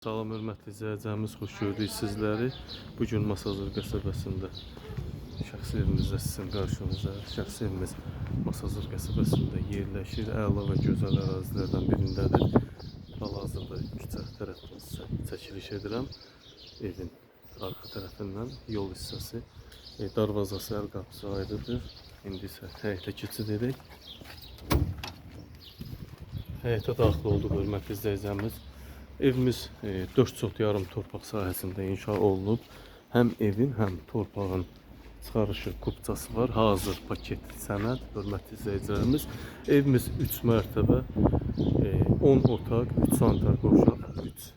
Salam hörmətli izləyicilərimiz, xoş gördük sizləri. Bu gün Masazır qəsəbəsində şəxsi evimizdə sizin qarşınızda. Şəxsi evimiz Masazır qəsəbəsində yerləşir. Əla və gözəl ərazilərdən birindədir. Hal-hazırda küçə tərəfindən sizə edirəm. Evin arxa tərəfindən yol hissəsi, e, darvazası, əl qapısı ayrıdır. İndi isə həyətə keçid edək. Həyətə daxil olduq hörmətli izləyicilərimiz. Evimiz e, 4 sot yarım torpaq sahəsində inşa olunub. Həm evin, həm torpağın çıxarışı kupçası var. Hazır paket sənəd, hörmətli izləyicilərimiz. Evimiz 3 mərtəbə, e, 10 otaq, 3 sanitar qovşaq, 3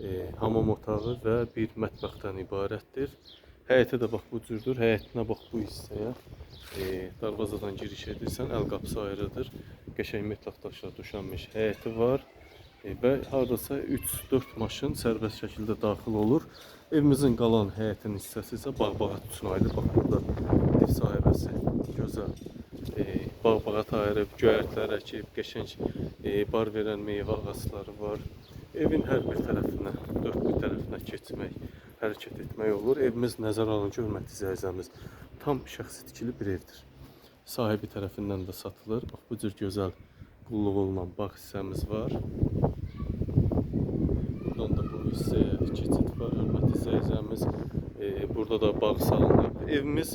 e, hamam otağı və bir mətbəxdən ibarətdir. Həyəti də bax bu cürdür. Həyətinə bax bu hissəyə e, darvazadan giriş edirsən, əl qapısı ayrıdır. Qəşəng metal daşlar döşənmiş var. E, və hardasa 3-4 maşın sərbəst şəkildə daxil olur. Evimizin qalan həyətin hissəsi isə bağ-bağat üçün ayrılır. Bax burada ev sahibəsi gözəl e, bağ-bağat ayırıb, göyərtlər əkib, qəşəng e, bar verən meyvə ağacları var. Evin hər bir tərəfinə, dörd bir tərəfinə keçmək, hərəkət etmək olur. Evimiz nəzərə alın hörmətli izləyicilərimiz, tam şəxsi tikili bir evdir. Sahibi tərəfindən də satılır. Bax bu cür gözəl qulluq olunan bağ hissəmiz var. Hissəyə keçid var, hörmətli izləyicilərimiz. E, burada da bağ salınıb. Evimiz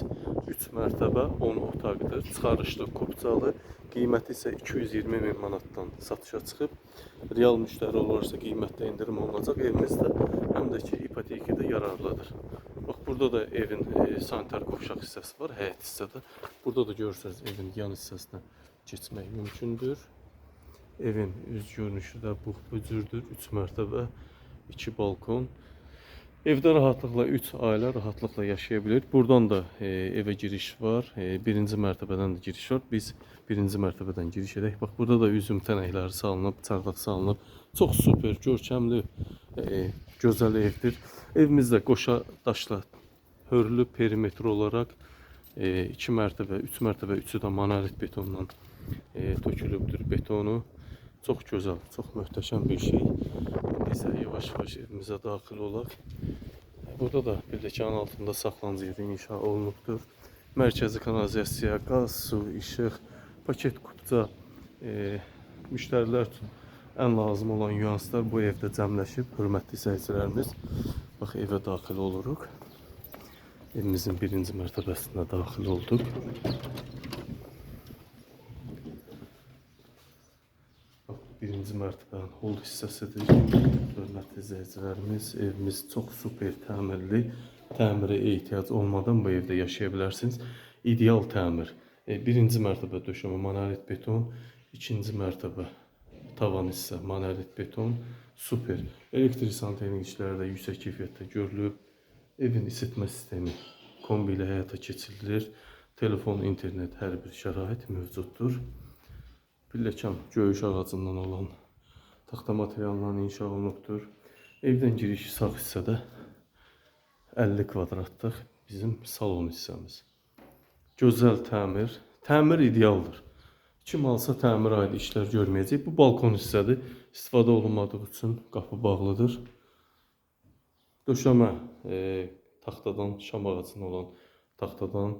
3 mərtəbə, 10 otaqdır. Çıxarışlı, kupçalı. Qiyməti isə 220 min manatdan satışa çıxıb. Real müştəri olarsa qiymətdə endirim olunacaq. Evimiz də həm də ki ipotekada yararlıdır. Bax burada da evin e, sanitar qovşaq hissəsi var, həyət hissədə. Burada da görürsəz evin yan hissəsinə keçmək mümkündür. Evin üz görünüşü də bu, bu cürdür. 3 mərtəbə, 2 balkon. Evdə rahatlıqla 3 ailə rahatlıqla yaşaya bilir. Buradan da e, evə giriş var. E, birinci mərtəbədən də giriş var. Biz birinci mərtəbədən giriş edək. Bax burada da üzüm tənəkləri salınıb, çardaq salınıb. Çox super, görkəmli, e, gözəl evdir. Evimiz də qoşa daşla hörlü perimetr olaraq 2 mərtəbə, 3 mərtəbə, üçü də monolit betondan e, tökülübdür betonu. Çox gözəl, çox möhtəşəm bir şey. İndi yavaş-yavaş evimizə daxil olaq. Burada da pilləkənin altında saxlanıcı yeri inşa olunubdur. Mərkəzi kanalizasiya, qaz, su, işıq, paket kupça, e, müştərilər ən lazım olan nüanslar bu evdə cəmləşib. Hörmətli izləyicilərimiz, bax evə daxil oluruq. Evimizin birinci mərtəbəsinə daxil olduq. Bax, birinci mərtəbənin hol hissəsidir. Hörmətli izləyicilərimiz, evimiz çox super təmirli. Təmirə ehtiyac olmadan bu evdə yaşaya bilərsiniz. İdeal təmir. E, birinci mərtəbə döşəmə monolit beton, ikinci mərtəbə tavan hissə monolit beton. Super. Elektrik santexnik işləri də yüksək keyfiyyətdə görülüb. Evin isitmə sistemi kombi ilə həyata keçirilir. Telefon, internet, hər bir şərait mövcuddur. Pilləkən göyüş ağacından olan taxta materialından inşa olunubdur. Evdən giriş sağ hissədə 50 kvadratlıq bizim salon hissəmiz. Gözəl təmir, təmir idealdır. Kim alsa təmir aid işlər görməyəcək. Bu balkon hissədir. İstifadə olunmadığı üçün qapı bağlıdır. Döşəmə e, taxtadan, şam ağacından olan taxtadan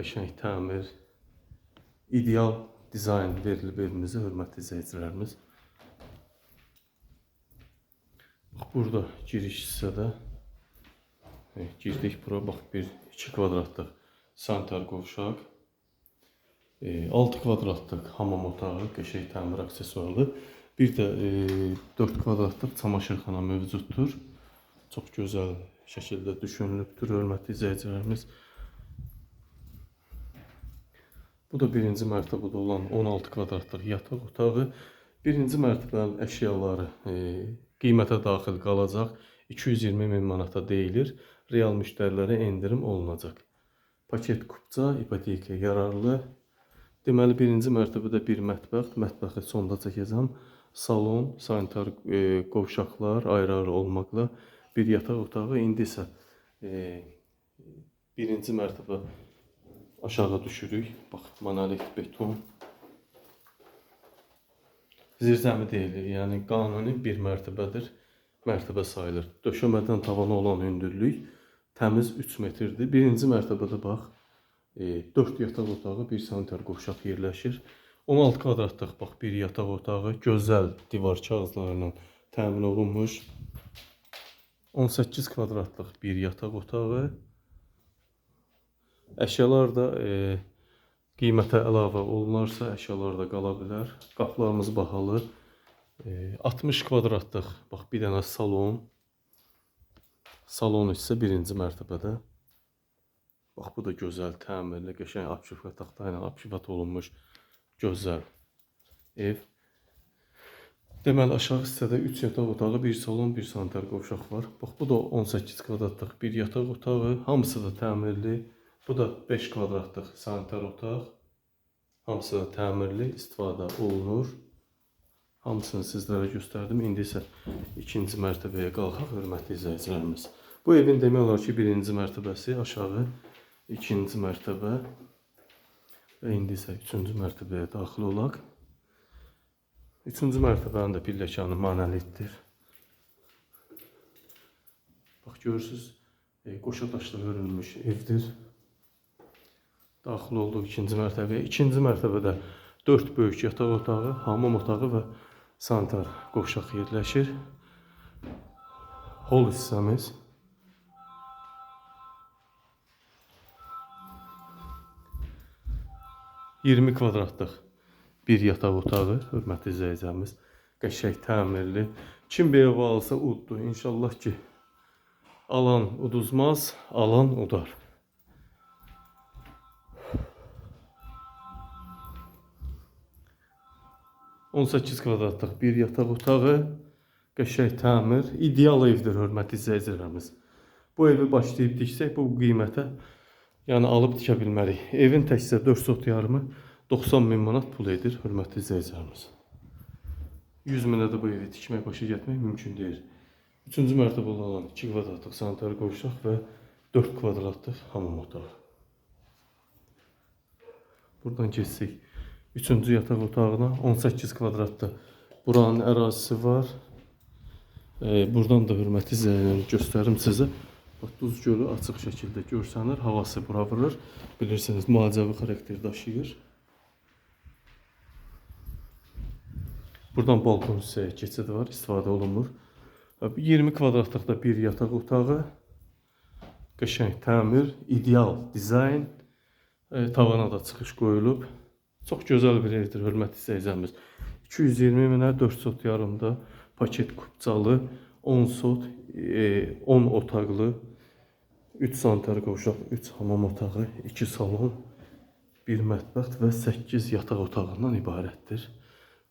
qəşəng təmir, ideal dizayn verilib evimizə, hörmətli izləyicilərimiz. Burada giriş hissədə e, girdik bura, bax bir 2 kvadratlıq sanitar qovşaq, e, 6 kvadratlıq hamam otağı, qəşəng təmir aksesuarlı, bir də e, 4 kvadratlıq çamaşırxana mövcuddur. Çox gözəl şəkildə düşünülübdür, hörmətli izləyicilərimiz. Bu da birinci mərtəbədə olan 16 kvadratlıq yataq otağı. Birinci mərtəbənin əşyaları e, qiymətə daxil qalacaq. 220 min manata deyilir. Real müştərilərə endirim olunacaq. Paket kupça, ipoteka yararlı. Deməli birinci mərtəbədə bir mətbəx, mətbəxi sonda çəkəcəm. Salon, sanitar e, qovşaqlar ayrı-ayrı olmaqla bir yataq otağı. İndi isə e, birinci mərtəbə aşağı düşürük. Bax, monolit beton. zirzəmi deyilir. Yəni qanuni bir mərtəbədir. Mərtəbə sayılır. Döşəmədən tavana olan hündürlük təmiz 3 metrdir. Birinci mərtəbədə bax, e, 4 yataq otağı, 1 sanitar qovşaq yerləşir. 16 kvadratlıq bax bir yataq otağı, gözəl divar kağızlarla təmin olunmuş. 18 kvadratlıq bir yataq otağı. Əşyalar da e, qiymətə əlavə olunarsa, əşyalar da qala bilər. Qapılarımız bahalı. E, 60 kvadratlıq bax bir dənə salon. Salon isə birinci mərtəbədə. Bax bu da gözəl, təmirli, qəşəng abşifka taxta ilə abşifat olunmuş gözəl ev. Deməli aşağı hissədə 3 yataq otağı, 1 salon, 1 sanitar qovşaq var. Bax bu da 18 kvadratlıq bir yataq otağı, hamısı da təmirli. Bu da 5 kvadratlıq sanitar otaq. Hamısı da təmirli, istifadə olunur. Hamısını sizlərə göstərdim. İndi isə ikinci mərtəbəyə qalxaq, hörmətli izləyicilərimiz. Bu evin demək olar ki, birinci mərtəbəsi aşağı, ikinci mərtəbə və indi isə üçüncü mərtəbəyə daxil olaq. Üçüncü mərtəbənin də pilləkanı monolitdir. Bax görürsüz, e, qoşa daşla hörülmüş evdir. Daxil olduq ikinci mərtəbəyə. İkinci mərtəbədə 4 böyük yataq otağı, hamam otağı və sanitar qovşaq yerləşir. Hol hissəmiz. ...20 kvadratlıq bir yataq otağı, hörmətli izləyicilərimiz. Qəşəng təmirli. Kim bir ev alsa uddu. İnşallah ki, alan uduzmaz, alan udar. ...18 kvadratlıq bir yataq otağı, qəşəng təmir, ideal evdir hörmətli izləyicilərimiz. Bu evi başlayıb diksək bu qiymətə, yəni alıb tikə bilmərik. Evin təkcə 4 sot yarımı 90 min manat pul edir hörmətli izləyicilərimiz. 100 minə də bu evi tikmək, başa getmək mümkün deyil. 3-cü mərtəbədə olan 2 kvadratlıq sanitar qovşaq və 4 kvadratlıq hamam otağı. Buradan keçsək 3-cü yataq otağına 18 kvadratda buranın ərazisi var. Ee, buradan da hörmətli izləyicilərimi göstərim sizə. Bax Duz gölü açıq şəkildə görsənir, havası bura vurur. Bilirsiniz, müalicəvi xarakter daşıyır. Buradan balkon hissəyə keçid var, istifadə olunmur. Və bu 20 kvadratlıqda bir yataq otağı, qəşəng təmir, ideal dizayn, e, tavana da çıxış qoyulub. Çox gözəl bir evdir, hörmətli izləyicilərimiz. 220 minə 4 sot yarımda paket kupçalı, 10 sot, e, 10 otaqlı, 3 sanitar qovşaq, 3 hamam otağı, 2 salon, 1 mətbəx və 8 yataq otağından ibarətdir.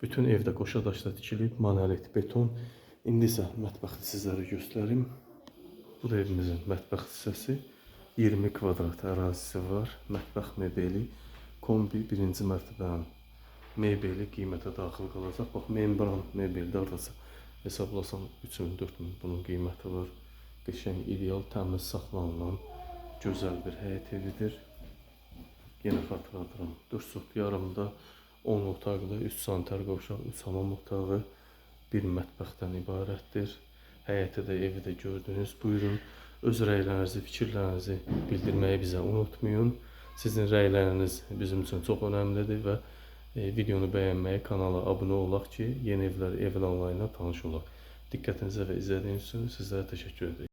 Bütün evdə qoşa daşla tikilib, beton. İndi isə mətbəxi sizlərə göstərim. Bu da evimizin mətbəx hissəsi. 20 kvadrat ərazisi var. Mətbəx mebeli, kombi birinci mərtəbənin mebeli qiymətə daxil qalacaq. Bax, membran mebeldə hardasa hesablasam 3000-4000 bunun qiyməti var. Qəşəng, ideal, təmiz saxlanılan gözəl bir həyət evidir. Yenə xatırladıram. 4 sot yarımda 10 otaqlı, 3 sanitar qovşaq, 3 hamam otağı, bir mətbəxdən ibarətdir. Həyəti də, evi də gördünüz. Buyurun, öz rəylərinizi, fikirlərinizi bildirməyi bizə unutmayın. Sizin rəyləriniz bizim üçün çox önəmlidir və e, videonu bəyənməyi, kanala abunə olaq ki, yeni evlər, evin onlayla tanış olaq. Diqqətinizə və izlədiyiniz üçün sizlərə təşəkkür edirəm.